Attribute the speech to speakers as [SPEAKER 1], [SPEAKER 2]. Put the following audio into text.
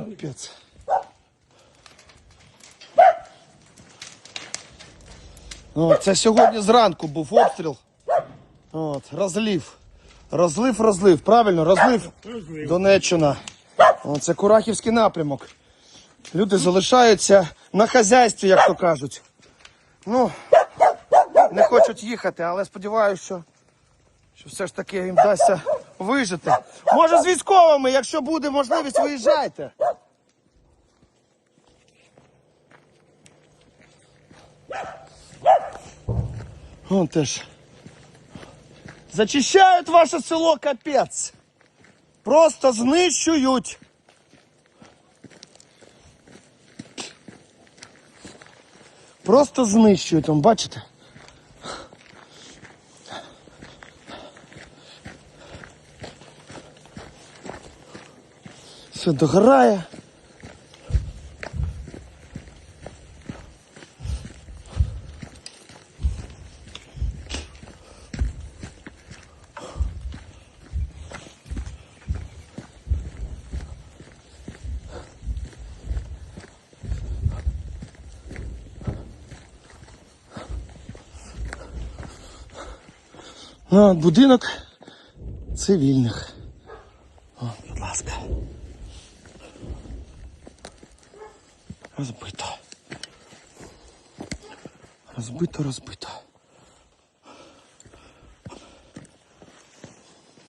[SPEAKER 1] Капець. О, це сьогодні зранку був обстріл. От, розлив. Розлив, розлив. Правильно, розлив. Донеччина. О, це Курахівський напрямок. Люди залишаються на хазяйстві, як то кажуть. Ну, не хочуть їхати, але сподіваюся, що, що все ж таки їм вдасться вижити. Може, з військовими, якщо буде можливість, виїжджайте. Вон теж. Зачищають ваше село капець. Просто знищують. Просто знищують, он, бачите? Все догорає. Будинок цивільних. О, будь ласка. Розбито. Розбито, розбито.